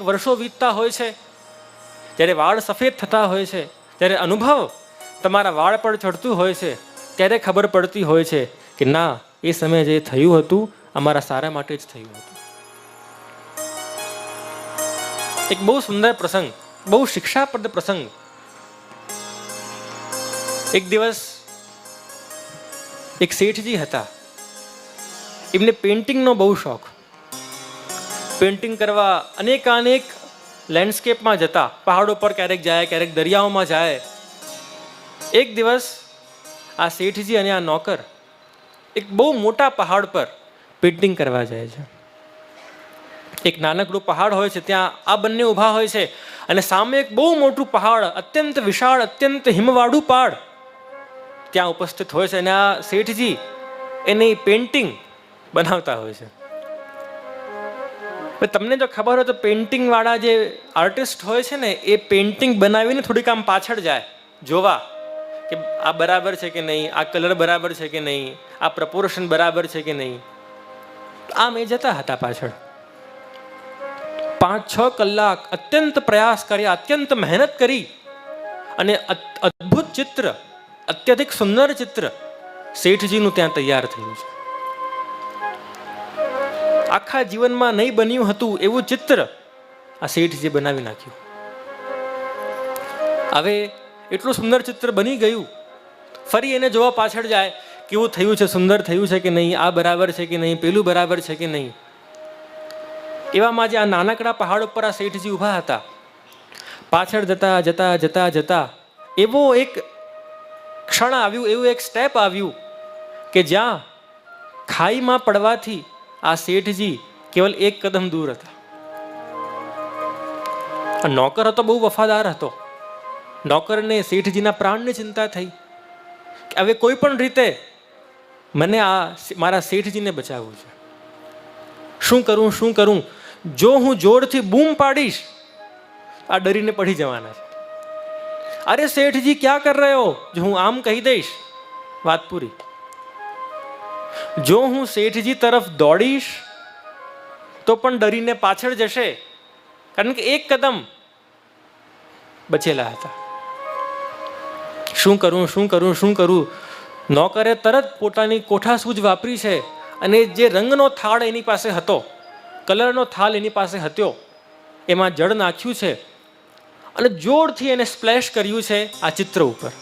વર્ષો વીતતા હોય છે, જ્યારે વાળ સફેદ થતા હોય છે ત્યારે અનુભવ તમારા વાળ પર ચડતું હોય છે, ત્યારે ખબર પડતી હોય છે કે ના, એ સમયે જે થયું હતું, અમારા સારા માટે જ થયું હતું. એક બહુ સુંદર પ્રસંગ, બહુ શિક્ષાપ્રદ પ્રસંગ. એક દિવસ એક શેઠજી હતા. એમને પેઇન્ટિંગનો બહુ શોખ. પેઇન્ટિંગ કરવા અનેકાનેક લેન્ડસ્કેપમાં જતા, પહાડો પર ક્યારેક જાય, ક્યારેક દરિયાઓમાં જાય. એક દિવસ આ શેઠજી અને આ નોકર એક બહુ મોટા પહાડ પર પેઇન્ટિંગ કરવા જાય છે. એક નાનકડું પહાડ હોય છે, ત્યાં આ બંને ઊભા હોય છે અને સામે એક બહુ મોટું પહાડ, અત્યંત વિશાળ, અત્યંત હિમવાળું પહાડ ત્યાં ઉપસ્થિત હોય છે અને આ શેઠજી એની પેઇન્ટિંગ બનાવતા હોય છે. તમને જો ખબર હોય તો પેઇન્ટિંગવાળા જે આર્ટિસ્ટ હોય છે ને, એ પેઇન્ટિંગ બનાવીને થોડીક આમ પાછળ જાય. જોવા કે આ બરાબર છે કે નહીં, આ કલર બરાબર છે કે નહીં, આ પ્રપોર્શન બરાબર છે કે નહીં. આમ એ જતા હતા પાછળ. પાંચ છ કલાક અત્યંત પ્રયાસ કર્યા અત્યંત મહેનત કરી અને અદ્ભુત ચિત્ર, અત્યધિક સુંદર ચિત્ર શેઠજીનું ત્યાં તૈયાર થયું છે. આખા જીવનમાં નહીં બન્યું હતું એવું ચિત્ર આ શેઠજી બનાવી નાખ્યું. હવે એટલું સુંદર ચિત્ર બની ગયું. ફરી એને જોવા પાછળ જાય કેવું થયું છે, સુંદર થયું છે કે નહીં, આ બરાબર છે કે નહીં, પેલું બરાબર છે કે નહીં. એવામાં જે આ નાનકડા પહાડ ઉપર આ શેઠજી ઊભા હતા. પાછળ જતા જતા જતા જતા એવો એક ક્ષણ આવ્યું, એવું એક સ્ટેપ આવ્યું કે જ્યાં ખાઈમાં પડવાથી આ શેઠજી કેવલ એક કદમ દૂર હતા. નોકર હતો, બહુ વફાદાર હતો. નોકરને શેઠજીના પ્રાણની ચિંતા થઈ કે હવે કોઈ પણ રીતે મને આ મારા શેઠજીને બચાવવું છે. શું કરું શું કરું? જો હું જોરથી બૂમ પાડીશ, આ ડરીને પડી જવાના છે. અરે શેઠજી, ક્યાં કર રહ્યો? જો હું આમ કહી દઈશ, વાત પૂરી. જો હું શેઠજી તરફ દોડીશ, તો પણ ડરીને પાછળ જશે. કારણ કે એક કદમ બચેલા હતા. શું કરું શું કરું શું કરું? નોકરે તરત પોતાની કોઠાસૂજ વાપરી છે અને જે રંગનો થાળ એની પાસે હતો, કલરનો થાળ એની પાસે હતો, એમાં જળ નાખ્યું છે અને જોરથી એને સ્પ્લેશ કર્યું છે આ ચિત્ર ઉપર.